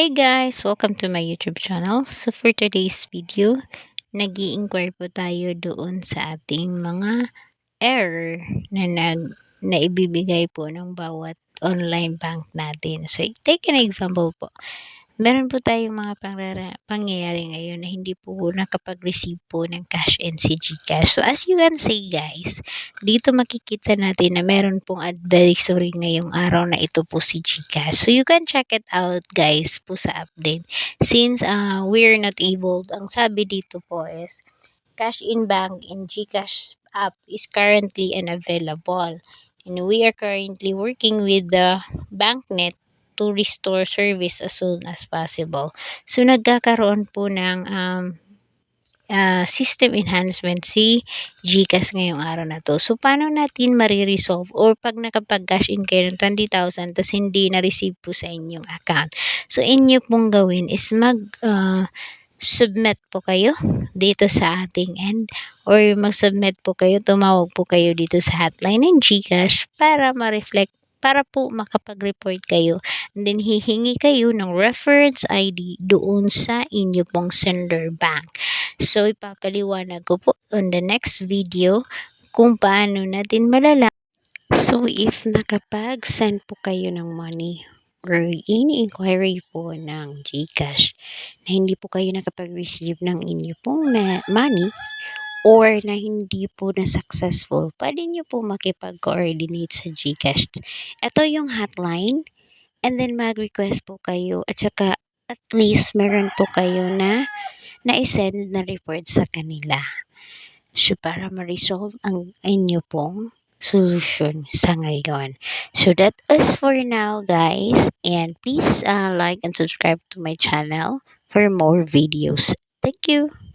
Hey guys! Welcome to my YouTube channel. So for today's video, nag inquire po tayo doon sa ating mga error na nag na ibibigay po ng bawat online bank natin. So take an example po. Meron po tayong mga pangrara pangyayari ngayon na hindi po nakapag-receive po ng cash and si GCash. So as you can see guys, dito makikita natin na meron pong advisory ngayong araw na ito po si GCash. So you can check it out guys po sa update. Since uh, we're not able, ang sabi dito po is cash in bank in GCash app is currently unavailable. And we are currently working with the BankNet to restore service as soon as possible. So nagkakaroon po ng um, uh, system enhancement si GCash ngayong araw na to. So, paano natin mariresolve or pag nakapag-cash in kayo ng 20,000 tapos hindi na-receive po sa inyong account. So, inyo pong gawin is mag uh, submit po kayo dito sa ating end or mag-submit po kayo, tumawag po kayo dito sa hotline ng GCash para ma-reflect para po makapag-report kayo. And then, hihingi kayo ng reference ID doon sa inyo pong sender bank. So, ipapaliwanag ko po on the next video kung paano natin malalaman. So, if nakapag-send po kayo ng money or any inquiry po ng GCash na hindi po kayo nakapag-receive ng inyo pong money or na hindi po na successful, pwede nyo po makipag-coordinate sa GCash. Ito yung hotline and then mag-request po kayo at saka at least meron po kayo na na-send na report sa kanila. So, para ma-resolve ang inyo pong solution sa ngayon. So, that is for now, guys. And please uh, like and subscribe to my channel for more videos. Thank you.